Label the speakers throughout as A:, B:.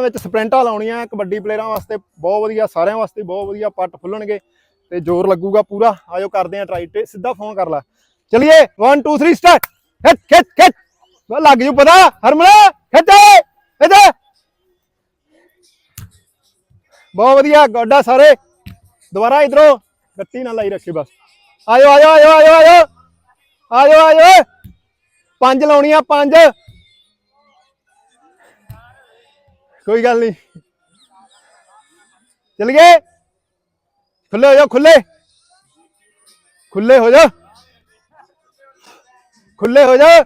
A: ਵਿੱਚ ਸਪ੍ਰਿੰਟਾਂ ਲਾਉਣੀਆਂ, ਕਬੱਡੀ ਪਲੇਅਰਾਂ ਵਾਸਤੇ ਬਹੁਤ ਵਧੀਆ, ਸਾਰਿਆਂ ਵਾਸਤੇ ਬਹੁਤ ਵਧੀਆ ਪੱਟ ਫੁੱਲਣਗੇ ਤੇ ਜ਼ੋਰ ਲੱਗੂਗਾ ਪੂਰਾ। ਆਜੋ ਕਰਦੇ ਆ ਟਰਾਈ ਤੇ ਸਿੱਧਾ ਫੋਨ ਕਰ ਲੈ। ਚਲਿਏ 1 2 3 ਸਟਾਰਟ ਖਿੱਚ ਖਿੱਚ ਖਿੱਚ। ਲੱਗ ਜੂ ਪਤਾ। ਹਰਮਲਾ ਖਿੱਚ ਇੱਧਰ ਬਹੁਤ ਵਧੀਆ ਗੋਡਾ ਸਾਰੇ। ਦੁਬਾਰਾ ਇਧਰੋਂ ਗੱਤੀ ਨਾਲ ਲਾਈ ਰੱਖੀ ਬਸ। ਆਇਓ ਆਇਓ ਆਇਓ ਆਇਓ ਆਇਓ ਆਇਓ ਆਇਓ ਪੰਜ ਲਾਉਣੀਆਂ, ਪੰਜ। ਕੋਈ ਗੱਲ ਨਹੀਂ ਚਲ ਗਏ ਖੁੱਲੇ ਹੋ ਜਾਓ ਖੁੱਲੇ ਖੁੱਲੇ ਹੋ ਜਾਓ ਖੁੱਲੇ ਹੋ ਜਾਓ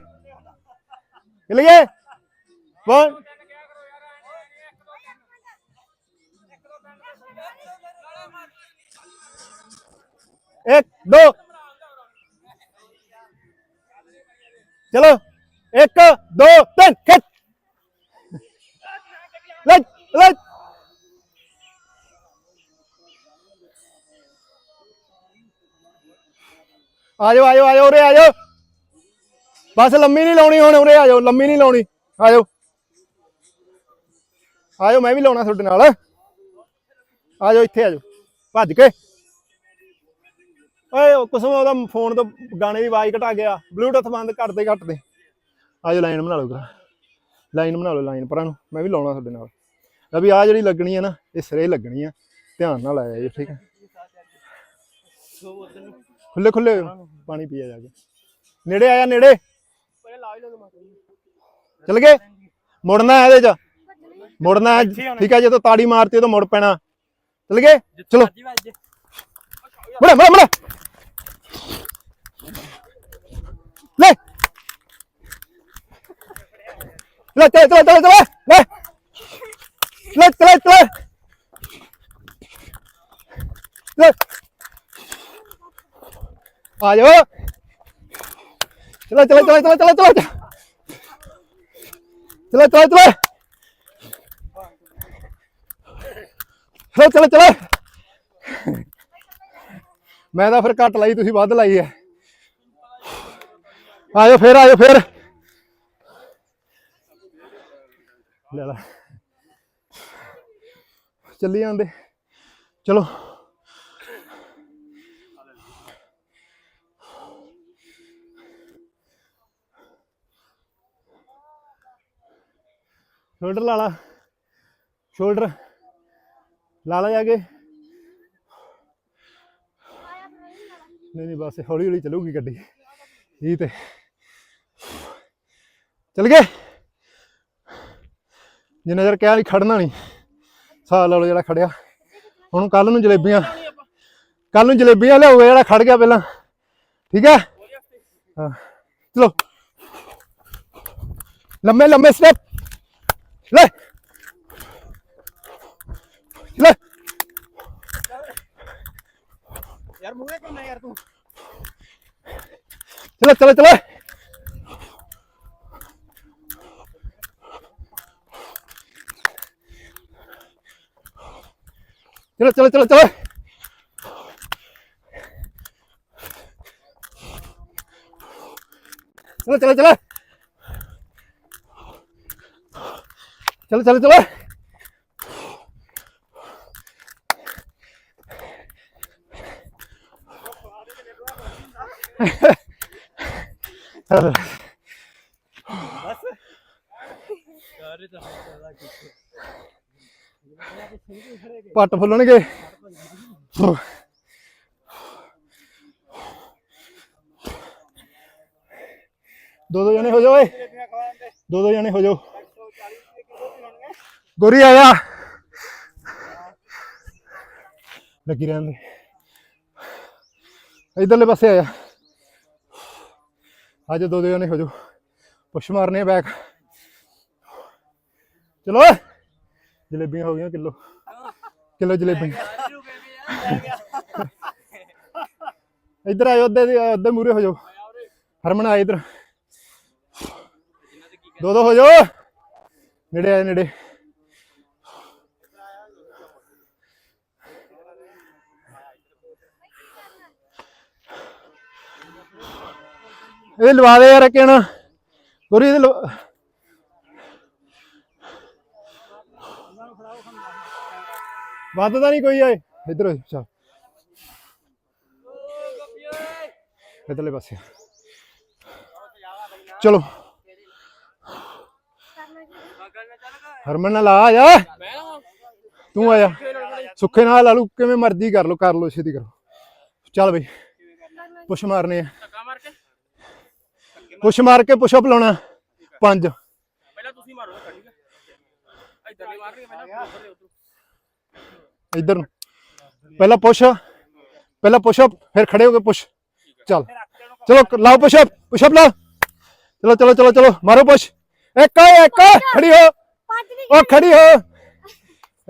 A: ਚਲ ਗਏ ਵਨ एक दो चलो एक दो तीन खिच Lan lan. ਆ ਉਰੇ ਆ ਬਸ ਲੰਮੀ ਨਹੀਂ ਲਾਉਣੀ ਹੁਣ, ਉਰੇ ਆ ਲੰਮੀ ਨਹੀਂ ਲਾਉਣੀ। ਆ ਜਾਓ ਮੈਂ ਵੀ ਲਾਉਣਾ ਤੁਹਾਡੇ ਨਾਲ। ਆ ਜਾਓ ਇੱਥੇ ਆ ਜਾਓ ਭੱਜ ਕੇ। ਓਏ ਕੁਸਮ ਉਹਦਾ ਫੋਨ ਤੋਂ ਗਾਣੇ ਦੀ ਆਵਾਜ਼ ਘਟਾ ਗਿਆ। ਬਲੂਟੁੱਥ ਬੰਦ ਕਰਦੇ ਘਟਦੇ। ਆ ਜਾਓ ਲਾਈਨ ਬਣਾ ਲਓ ਕਰਾ ਲਾਈਨ ਬਣਾ ਲਓ ਲਾਈਨ ਪਰਾਂ ਨੂੰ ਮੈਂ ਵੀ ਲਾਉਣਾ ਤੁਹਾਡੇ ਨਾਲ। ਆ ਵੀ ਆ ਜਿਹੜੀ ਲੱਗਣੀ ਹੈ ਨਾ ਇਹ ਸਿਰੇ ਲੱਗਣੀ ਆ ਧਿਆਨ ਨਾਲ ਆਇਆ ਜੀ ਠੀਕ ਹੈ ਖੁੱਲੇ ਖੁੱਲੇ ਪਾਣੀ ਪੀਆ ਜਾ ਕੇ। ਨੇੜੇ ਆਇਆ ਨੇੜੇ? ਚਲ ਗਏ? ਮੁੜਨਾ ਹੈ ਇਹਦੇ ਚ। ਮੁੜਨਾ ਹੈ ਠੀਕ ਹੈ ਜਦੋਂ ਤਾੜੀ ਮਾਰਤੀ ਤਾਂ ਮੁੜ ਪੈਣਾ। ਚਲ ਗਏ? ਚਲੋ। ਮੁੜੇ ਮੁੜੇ ਮੁੜੇ। ਲੈ! ਲੈ ਚਲੇ ਚਲੇ ਚਲੇ ਚਲੇ ਲੈ ਲੈ ਚਲੇ ਚਲੇ ਲੈ ਆ ਜਾਓ ਚਲੋ ਚਲੋ ਚਲੇ ਚਲੋ ਚਲੋ ਚਲੋ ਚਲੋ ਚਲੇ ਚਲੇ ਚਲੇ ਚਲੇ ਚਲੇ ਮੈਂ ਤਾਂ ਫਿਰ ਘੱਟ ਲਾਈ ਤੁਸੀਂ ਵੱਧ ਲਾਈ ਹੈ ਆਜੋ ਫੇਰ ਆਜੋ ਫੇਰ ਲੈ ਲੈ। ਚੱਲੀ ਜਾਂਦੇ। ਚਲੋ। ਸ਼ੋਲਡਰ ਲਾ ਲਾ। ਸ਼ੋਲਡਰ। ਲਾ ਲਾ ਜਾ ਕੇ। ਨਹੀਂ ਨਹੀਂ, ਬਸ ਹੌਲੀ ਹੌਲੀ ਚੱਲੂਗੀ ਗੱਡੀ। ਇਹ ਤੇ। ਚੱਲ ਗਏ। ਜਿੰਨਾ ਚਿਰ ਕਿਹਾ ਨਹੀਂ ਖੜਨਾ ਨਹੀਂ ਸਾਲ ਵਾਲੋ ਜਿਹੜਾ ਖੜਿਆ। ਹੁਣ ਕੱਲ ਨੂੰ ਜਲੇਬੀਆਂ ਕੱਲ ਨੂੰ ਜਲੇਬੀਆਂ ਲਿਆਊਗਾ ਜਿਹੜਾ ਖੜ ਗਿਆ ਪਹਿਲਾਂ। ਠੀਕ ਹੈ? ਹਾਂ। ਚਲੋ। ਲੰਮੇ ਲੰਮੇ ਸਟੈਪ ਲੈ। ਲੈ।
B: ਯਾਰ ਮੂਹਰੇ ਕਿਉਂ ਨਾ ਯਾਰ ਤੂੰ।
A: ਚਲੋ ਚਲੋ ਚਲੋ। ਚਲੋ ਚਲੋ ਚਲੋ ਚਲੋ ਚਲੋ ਚਲੋ ਚਲੋ ਚਲੋ ਚਲੋ ਚਲੋ
B: ਸਾਰੇ ਤਾਂ ਪਤਾ ਕਿੱਥੇ
A: ਪੱਟ ਫੁੱਲਣਗੇ। ਦੋ ਦੋ ਜਣੇ ਹੋ ਜਾਓ ਓਏ। ਦੋ ਦੋ ਜਣੇ ਹੋ ਜਾਓ। ਗੋਰੀ ਆਇਆ ਲੱਗੀ ਰਹਿੰਦੇ ਇਧਰਲੇ ਪਾਸੇ ਆਇਆ ਅੱਜ ਦੋ ਦੋ ਜਣੇ ਹੋ ਜਾਓ। ਪੁਸ਼ ਮਾਰਨੇ ਆ ਬੈਕ ਚਲੋ ਜਲੇਬੀਆਂ ਹੋ ਗਈਆਂ ਕਿਲੋ। ਕਿਲੋ ਜਲੇਬੀਆਂ। ਇੱਧਰ ਆਇਓ, ਅੱਧੇ ਦੇ ਅੱਧੇ ਮੂਰੇ ਹੋ ਜਾਓ। ਹਰਮਨ ਆ ਇੱਧਰ। ਦੋ ਦੋ ਹੋ ਜਾਓ। ਨੇੜੇ ਆਏ, ਨੇੜੇ। ਇਹ ਲਵਾ ਦੇ ਯਾਰ ਕਿਹਣਾ ਗੁਰੀ ਇਹਦੇ ਵੱਧਦਾ ਨਹੀਂ ਕੋਈ ਓਏ ਇੱਧਰ ਹੋ ਇਧਰਲੇ ਪਾਸੇ ਚਲੋ। ਹਰਮਨ ਨਾਲ ਆ ਜਾ। ਤੂੰ ਆ ਜਾ। ਸੁੱਖੇ ਨਾਲ ਲਾ ਲੂ, ਕਿਵੇਂ ਮਰਜ਼ੀ ਕਰ ਲੋ ਕਰ ਲੋ ਛੇਤੀ ਕਰੋ। ਚੱਲ ਬਈ। ਪੁਸ਼ ਮਾਰਨੇ ਆ।
B: ਧੱਕਾ ਮਾਰ ਕੇ
A: ਪੁਸ਼ ਮਾਰ ਕੇ ਪੁਸ਼ ਅਪ ਲਾਉਣਾ। ਪੰਜ।
B: ਪਹਿਲਾਂ ਤੁਸੀਂ ਮਾਰੋ ਠੀਕ ਹੈ ਇੱਧਰ ਮਾਰਨੀ ਪਹਿਲਾਂ ਉੱਧਰ ਦੇ ਉੱਧਰ
A: ਇੱਧਰ ਨੂੰ। ਪਹਿਲਾਂ ਪੁਸ਼ ਪਹਿਲਾਂ ਪੁਸ਼ ਅਪ ਫਿਰ ਖੜੇ ਹੋ ਕੇ ਪੁਸ਼ ਚੱਲ। ਚਲੋ ਕ- ਲਾਓ ਪੁਸ਼ ਅਪ ਪੁਸ਼ ਅਪ ਲਾਓ ਚਲੋ ਚਲੋ ਚਲੋ ਚਲੋ, ਮਾਰੋ ਪੁਸ਼ ਇੱਕ ਇੱਕ, ਖੜੀ ਹੋ। ਉਹ ਖੜੀ ਹੋ।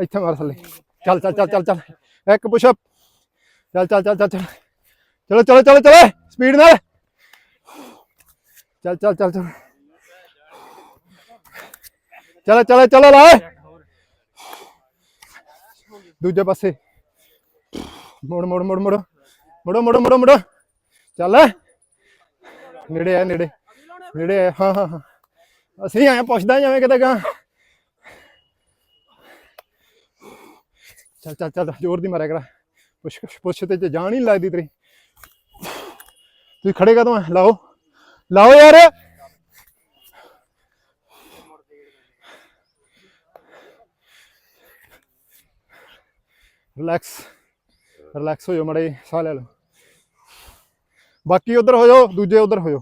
A: ਇੱਥੇ ਮਾਰ ਥੱਲੇ। ਚੱਲ ਚੱਲ ਚੱਲ ਚੱਲ ਚੱਲ। ਇੱਕ ਪੁਸ਼ ਅਪ। ਚੱਲ ਚੱਲ ਚੱਲ ਚੱਲ ਚੱਲ। ਚਲੋ ਚਲੋ ਚਲੋ ਚਲੋ ਸਪੀਡ ਨਾਲ। ਚੱਲ ਚੱਲ ਚੱਲ ਚੱਲ। ਚਲੋ ਚਲੋ ਚਲੋ, ਲਾ ਦੂਜੇ ਪਾਸੇ। ਮੋੜ ਮੋੜ ਮੋੜ ਮੋੜ। ਮੋੜੋ ਮੋੜੋ ਮੋੜੋ ਮੋੜੋ। ਚੱਲ ਨੇੜੇ ਆ ਨੇੜੇ। ਨੇੜੇ ਆ ਹਾਂ ਹਾਂ ਹਾਂ। ਅਸੀਂ ਆਏ ਪੁੱਛਦਾ ਜਾਵੇਂ ਕਿਤੇ ਗਾਂ ਚੱਲ ਚੱਲ ਚੱਲ, ਜ਼ੋਰ ਦੀ ਮਾਰਿਆ ਕਰਾ। ਪੁੱਛ ਪੁੱਛ ਤੇ ਜਾਣ ਹੀ ਨੀ ਲੱਗਦੀ ਤੇਰੀ। ਤੁਸੀਂ ਖੜੇ ਕਦੋਂ ਆ ਲਾਓ। ਲਾਓ ਯਾਰ। ਰਿਲੈਕਸ ਰਿਲੈਕਸ ਹੋ ਜਾਓ ਮੜੇ ਸਾਹ ਲੈ ਲਓ। ਬਾਕੀ ਉਧਰ ਹੋ ਜਾਓ ਦੂਜੇ ਉਧਰ ਹੋ ਜਾਓ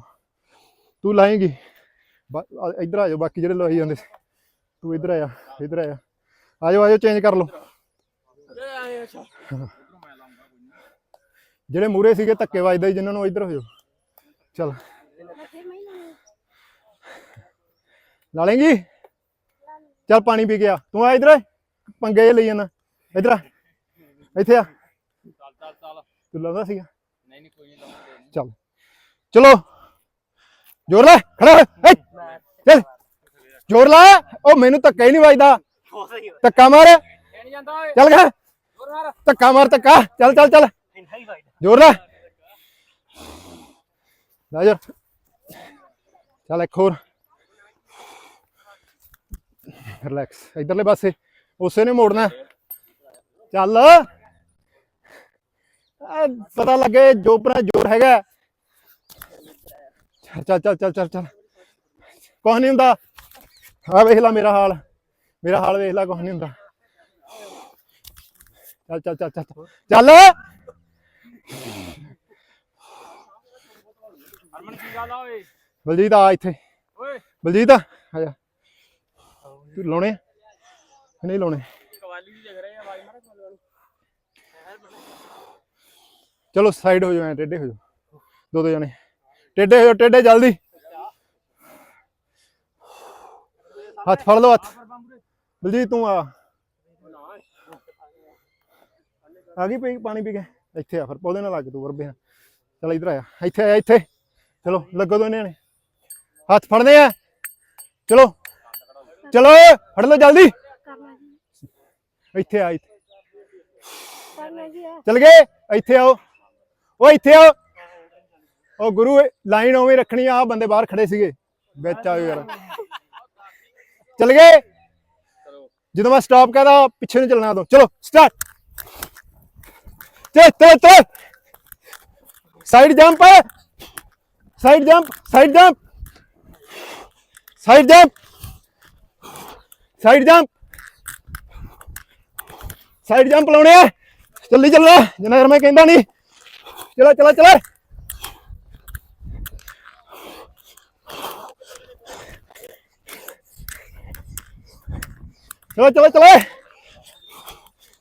A: ਤੂੰ ਲਾਏਂਗੀ। ਇੱਧਰ ਆ ਜਾਓ, ਬਾਕੀ ਜਿਹੜੇ ਲਾਈ ਜਾਂਦੇ ਤੂੰ ਇੱਧਰ ਆ ਇੱਧਰ ਆ ਆ ਜਾਓ ਆ ਜਾਓ ਚੇਂਜ ਕਰ ਲਓ। ਜਿਹੜੇ ਮੂਰੇ ਸੀਗੇ, ਧੱਕੇ ਵੱਜਦੇ ਸੀ, ਜਿਨ੍ਹਾਂ ਨੂੰ ਇੱਧਰ ਹੋ ਜਾਓ ਚਲ। ਲਾ ਲੇਂਗੀ? ਚੱਲ ਪਾਣੀ ਪੀ ਗਿਆ ਤੂੰ ਆ ਇੱਧਰ, ਪੰਗੇ ਜਿਹੇ ਲਈ ਜਾਣਾ ਇੱਧਰ ਇੱਥੇ ਆ।
B: ਚੱਲ ਚੱਲ ਚੱਲ।
A: ਤੂੰ ਲਾਉਂਦਾ ਸੀਗਾ?
B: ਨਹੀਂ ਨਹੀਂ ਕੋਈ ਨਹੀਂ ਲਾਉਂਦੇ
A: ਚੱਲ। ਚਲੋ। ਜ਼ੋਰ ਲਾ ਖੜਾ ਹੋ ਏ ਚੱਲ। ਜ਼ੋਰ ਲਾ। ਉਹ ਮੈਨੂੰ ਧੱਕਾ ਹੀ ਨਹੀਂ ਵੱਜਦਾ। ਧੱਕਾ ਮਾਰ।
B: ਇਹ ਨਹੀਂ ਜਾਂਦਾ ਓਏ।
A: ਚੱਲ
B: ਮਾਰ।
A: ਧੱਕਾ ਮਾਰ ਧੱਕਾ। ਚੱਲ ਚੱਲ ਚੱਲ।
B: ਇੰਨਾ ਹੀ ਫਾਇਦਾ
A: ਜ਼ੋਰ ਲਾ। ਲਾ ਯਾਰ ਚੱਲ ਇੱਕ ਹੋਰ। ਰਿਲੈਕਸ। ਇਧਰਲੇ ਪਾਸੇ। ਉਸੇ ਨੇ ਮੋੜਨਾ। ਚੱਲ। ਪਤਾ ਲੱਗੇ ਜੋ ਆਪਣਾ ਜ਼ੋਰ ਹੈਗਾ ਚੱਲ ਚੱਲ ਚੱਲ ਚੱਲ ਚੱਲ ਕੁਛ ਨਹੀਂ ਹੁੰਦਾ। ਆ ਵੇਖ ਲੈ ਮੇਰਾ ਹਾਲ। ਮੇਰਾ ਹਾਲ ਵੇਖ ਲੈ ਕੁਛ ਨਹੀਂ ਹੁੰਦਾ। ਚੱਲ ਚੱਲ ਚੱਲ ਚੱਲ ਚੱਲ।
B: ਹਰਮਨ ਕੀ ਗੱਲ ਆ ਓਏ?
A: ਬਲਜੀਤ ਆ ਇੱਥੇ।
B: ਓਏ।
A: ਬਲਜੀਤ ਆ ਜਾ। ਤੂੰ ਲਾਉਣੇ ਨਹੀਂ ਲਾਉਣੇ।
B: ਕਵਾਲੀ ਦੀ ਜਗ ਰਹੇ ਆ ਆਵਾਜ਼ ਮਾਰ ਕੋਲ
A: ਚਲੋ ਸਾਈਡ ਹੋ ਜਾਓ ਐ ਟੇਢੇ ਹੋ ਜਾਓ। ਦੋ ਦੋ ਜਣੇ। ਟੇਢੇ ਹੋ ਜਾਓ ਟੇਢੇ ਜਲਦੀ। ਹੱਥ ਫੜ ਲਓ ਹੱਥ। ਬਲਜੀਤ ਤੂੰ ਆ। ਆ ਗਈ ਪਈ ਪਾਣੀ ਪੀ ਕੇ। ਇੱਥੇ ਆ ਫਿਰ ਪੌਦੇ ਨਾਲ ਲੱਗ ਤੂੰ ਵਰਬੇ ਚਲ ਇਧਰ ਆ ਇੱਥੇ ਆ ਇੱਥੇ। ਚਲੋ ਲੱਗੋ ਦੋਨੇ ਨੇ ਹੱਥ ਫੜਨੇ ਆ। ਚਲੋ। ਚਲੋ ਫੜ ਲਓ ਜਲਦੀ। ਇੱਥੇ ਆ ਇੱਥੇ। ਚਲ ਗਏ। ਇੱਥੇ ਆਓ। ਉਹ ਇੱਥੇ ਆ। ਉਹ ਗੁਰੂ, ਲਾਈਨ ਉਵੇਂ ਰੱਖਣੀ ਆ ਬੰਦੇ ਬਾਹਰ ਖੜੇ ਸੀਗੇ। ਵਿੱਚ ਆਓ ਯਾਰ। ਚਲ ਗਏ। ਜਦੋਂ ਮੈਂ ਸਟਾਪ ਕਹਦਾ, ਪਿੱਛੇ ਨੂੰ ਚੱਲਣਾ ਤੋਂ ਚਲੋ ਸਟਾਰਟ ਚੱਲ ਚੱਲ ਚੱਲ। Side jump side jump side jump side jump side jump side jump ਲਾਉਣੇ ਆ। ਚੱਲੀ ਚੱਲਣਾ। ਜਿੰਨਾ ਚਿਰ ਮੈਂ ਕਹਿੰਦਾ ਨਹੀਂ ਚਲੋ ਚਲੋ ਚਲੋ। ਚਲੋ ਚਲੋ ਚਲੋ।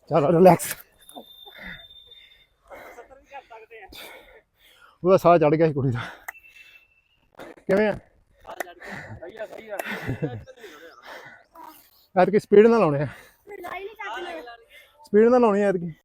A: ਚਲੋ ਰਿਲੈਕਸ ਉਹਦਾ ਸਾਹ ਚੜ ਗਿਆ ਸੀ ਕੁੜੀ ਦਾ। ਕਿਵੇਂ ਆ?
B: ਸਹੀ ਆ ਸਹੀ ਆ।
A: ਐਤਕੀ ਸਪੀਡ ਨਾਲ ਲਾਉਣੇ ਆ ਸਪੀਡ ਨਾਲ ਲਾਉਣੀ ਐ ਐਤਕੀ।